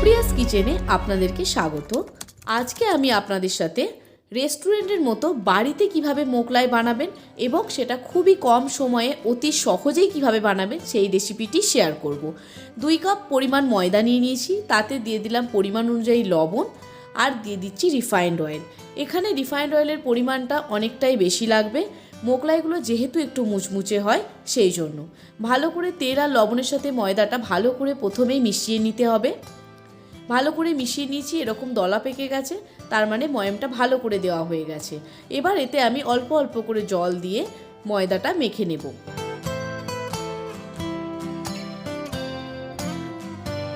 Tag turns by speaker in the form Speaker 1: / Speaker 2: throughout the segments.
Speaker 1: সুপ্রিয়াস কিচেনে আপনাদেরকে স্বাগত। আজকে আমি আপনাদের সাথে রেস্টুরেন্টের মতো বাড়িতে কীভাবে মোগলাই বানাবেন এবং সেটা খুবই কম সময়ে অতি সহজেই কীভাবে বানাবেন সেই রেসিপিটি শেয়ার করব। দুই কাপ পরিমাণ ময়দা নিয়ে নিয়েছি, তাতে দিয়ে দিলাম পরিমাণ অনুযায়ী লবণ আর দিয়ে দিচ্ছি রিফাইন্ড অয়েল। এখানে রিফাইন্ড অয়েলের পরিমাণটা অনেকটাই বেশি লাগবে মোগলাইগুলো যেহেতু একটু মুচমুচে হয় সেই জন্য। ভালো করে তেল আর লবণের সাথে ময়দাটা ভালো করে প্রথমেই মিশিয়ে নিতে হবে। ভালো করে মিশিয়ে নিয়েছি, এরকম দলা পেকে গেছে, তার মানে ময়মটা ভালো করে দেওয়া হয়ে গেছে। এবার এতে আমি অল্প অল্প করে জল দিয়ে ময়দাটা মেখে নেব।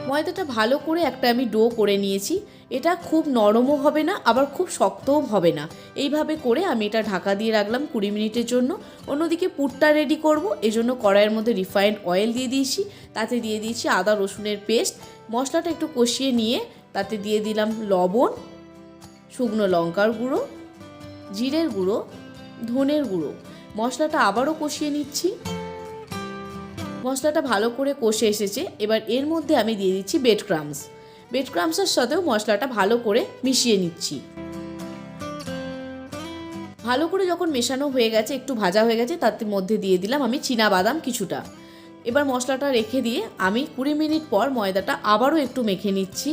Speaker 1: ময়দাটা ভালো করে একটা আমি ডো করে নিয়েছি, এটা খুব নরমও হবে না, আবার খুব শক্তও হবে না। এইভাবে করে আমি এটা ঢাকা দিয়ে রাখলাম কুড়ি মিনিটের জন্য। অন্যদিকে পুরটা রেডি করব, এজন্য কড়াইয়ের মধ্যে রিফাইন্ড অয়েল দিয়ে দিয়েছি, তাতে দিয়ে দিয়েছি আদা রসুনের পেস্ট মশলাটা একটু কষিয়ে নিয়ে তাতে দিয়ে দিলাম লবণ, শুকনো লঙ্কার গুঁড়ো, জিরের গুঁড়ো, ধনের গুঁড়ো। মশলাটা আবারও কষিয়ে নিচ্ছি। মশলাটা ভালো করে কষে এসেছে। এবার এর মধ্যে আমি দিয়ে দিচ্ছি বেড ক্রামস বেড ক্রামসের সাথেও মশলাটা ভালো করে মিশিয়ে নিচ্ছি। ভালো করে যখন মেশানো হয়ে গেছে, একটু ভাজা হয়ে গেছে, তার মধ্যে দিয়ে দিলাম আমি চীনা বাদাম কিছুটা। এবার মশলাটা রেখে দিয়ে আমি কুড়ি মিনিট পর ময়দাটা আবারও একটু মেখে নিচ্ছি।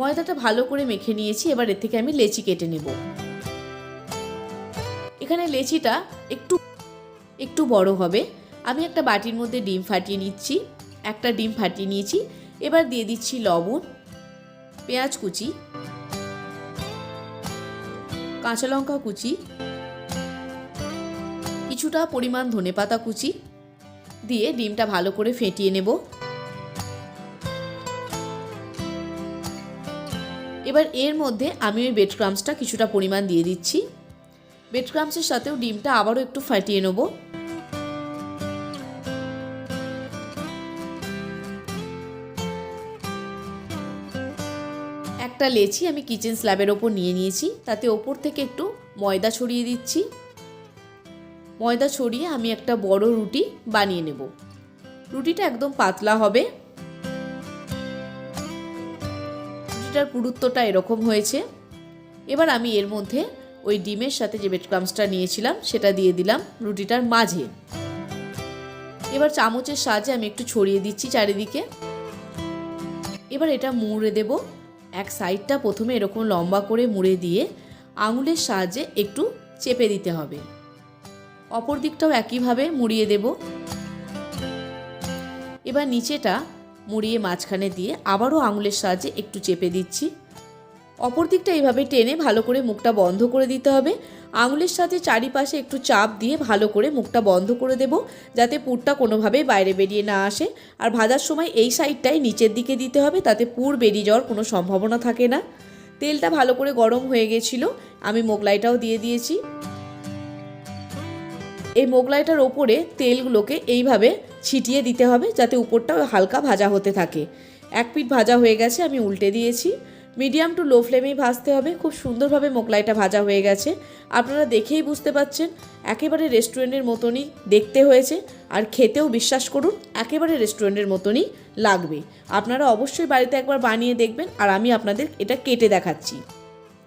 Speaker 1: ময়দাটা ভালো করে মেখে নিয়েছি, এবার এর থেকে আমি লেচি কেটে নেব। এখানে লেচিটা একটু একটু বড় হবে। আমি একটা বাটির মধ্যে ডিম ফাটিয়ে নিচ্ছি, একটা ডিম ফাটিয়ে নিয়েছি। এবার দিয়ে দিচ্ছি লবণ, পেঁয়াজ কুচি, কাঁচা লঙ্কা কুচি, কিছুটা পরিমাণ ধনেপাতা কুচি দিয়ে ডিমটা ভালো করে ফেটিয়ে নেব। এবার এর মধ্যে আমি ওই বেড ক্রামসটা কিছুটা পরিমাণ দিয়ে দিচ্ছি। বেড ক্রামসের সাথেও ডিমটা আবারও একটু ফাটিয়ে নেব। একটা লেচি আমি কিচেন স্ল্যাবের ওপর নিয়ে নিয়েছি, তাতে ওপর থেকে একটু ময়দা ছড়িয়ে দিচ্ছি। ময়দা ছড়িয়ে আমি একটা বড় রুটি বানিয়ে নেব। রুটিটা একদম পাতলা হবে। রুটিটার পুরুত্বটা এরকম হয়েছে। এবার আমি এর মধ্যে ওই ডিমের সাথে যে বেড ক্রামসটা নিয়েছিলাম, সেটা দিয়ে দিলাম রুটিটার মাঝে। এবার চামচের সাহায্যে আমি একটু ছড়িয়ে দিচ্ছি চারিদিকে। এবার এটা মুড়ে দেব। এক সাইডটা প্রথমে এরকম লম্বা করে মুড়ে দিয়ে আঙুলের সাহায্যে একটু চেপে দিতে হবে। অপর দিকটাও একইভাবে মুড়িয়ে দেব। এবার নিচেটা মুড়িয়ে মাঝখানে দিয়ে আবারও আঙুলের সাহায্যে একটু চেপে দিচ্ছি। অপর দিকটা এইভাবে টেনে ভালো করে মুখটা বন্ধ করে দিতে হবে। আঙুলের সাথে চারিপাশে একটু চাপ দিয়ে ভালো করে মুখটা বন্ধ করে দেব, যাতে পুরটা কোনোভাবেই বাইরে বেরিয়ে না আসে। আর ভাজার সময় এই সাইডটাই নিচের দিকে দিতে হবে, তাতে পুর বেরিয়ে যাওয়ার কোনো সম্ভাবনা থাকে না। তেলটা ভালো করে গরম হয়ে গেছিল, আমি মোগলাইটাও দিয়ে দিয়েছি। এই মোগলাইটার ওপরে তেলগুলোকে এইভাবে ছিটিয়ে দিতে হবে যাতে উপরটা হালকা ভাজা হতে থাকে। এক পিঠ ভাজা হয়ে গেছে, আমি উল্টে দিয়েছি। মিডিয়াম টু লো ফ্লেমেই ভাজতে হবে। খুব সুন্দরভাবে মোগলাইটা ভাজা হয়ে গেছে। আপনারা দেখেই বুঝতে পাচ্ছেন, একেবারে রেস্টুরেন্টের মতনই দেখতে হয়েছে। আর খেতেও বিশ্বাস করুন, একেবারে রেস্টুরেন্টের মতনই লাগবে। আপনারা অবশ্যই বাড়িতে একবার বানিয়ে দেখবেন আর আমি আপনাদের এটা কেটে দেখাচ্ছি।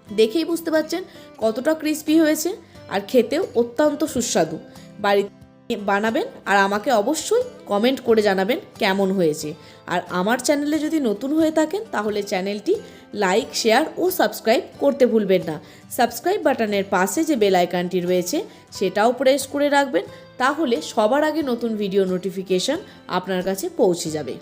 Speaker 1: দেখেই বুঝতে পাচ্ছেন কতটা ক্রিস্পি হয়েছে। আর খেতেও অত্যন্ত সুস্বাদু। বাড়িতে বানাবেন আর আমাকে অবশ্যই কমেন্ট করে জানাবেন কেমন হয়েছে। আর আমার চ্যানেলে যদি নতুন হয়ে থাকেন, তাহলে চ্যানেলটি লাইক শেয়ার ও সাবস্ক্রাইব করতে ভুলবেন না। সাবস্ক্রাইব বাটনের পাশে যে বেল আইকনটি রয়েছে, সেটাও প্রেস করে রাখবেন, তাহলে সবার আগে নতুন ভিডিও নোটিফিকেশন আপনার কাছে পৌঁছে যাবে।